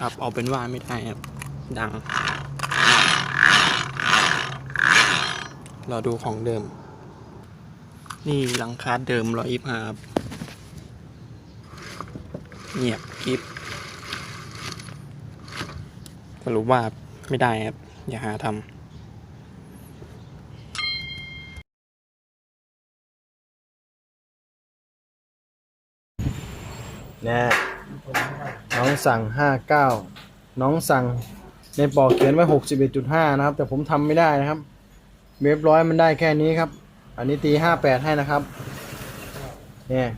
ครับเอาเป็นว่าไม่ได้ครับ ดัง เราดูของเดิม นี่หลังคาเดิมร้อยยี่ห้าครับเงียบกริบสรุปว่าไม่ได้ครับ อย่าหาทำน่ น้องสั่งห้าเก้าน้องสั่งในปอกเขียนไว้หกสิบเอ็ดจุดห้านะครับ แต่ผมทำไม่ได้นะครับ เว็บร้อยมันได้แค่นี้ครับ อันนี้ตีห้าแปดให้นะครับเนี่ย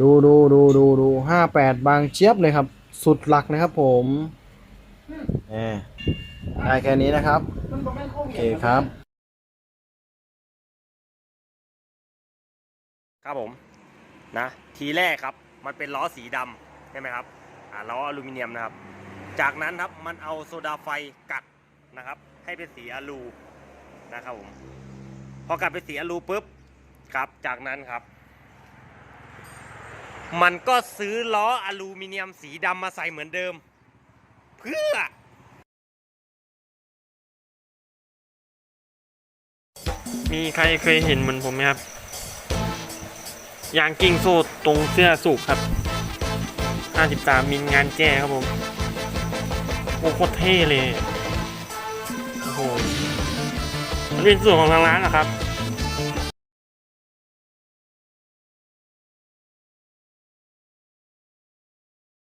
ดูดูดูดูดูห้าแปดบางเชียบเลยครับ สุดหลักนะครับผมเนี่ยได้แค่นี้นะครับ โอเคครับ ครับผมนะ ทีแรกครับ มันเป็นล้อสีดำ ใช่ไหมครับอ่าล้ออลูมิเนียมนะครับ จากนั้นครับมันเอาโซดาไฟกัดนะครับ ให้เป็นสีอลูนะครับผมพอกัดเป็นสีอลูปุ๊บครับ จากนั้นครับ มันก็ซื้อล้ออลูมิเนียมสีดำมาใส่เหมือนเดิม เพื่อมีใครเคยเห็นเหมือนผมไหมครับ ยางกิ้งโซ่ตรงเสื้อสูบครับ 53 มิลงานแจ้ครับผม โอ้โคตรเท่เลย โอ้โหมันเป็นส่วนของทางร้านนะครับ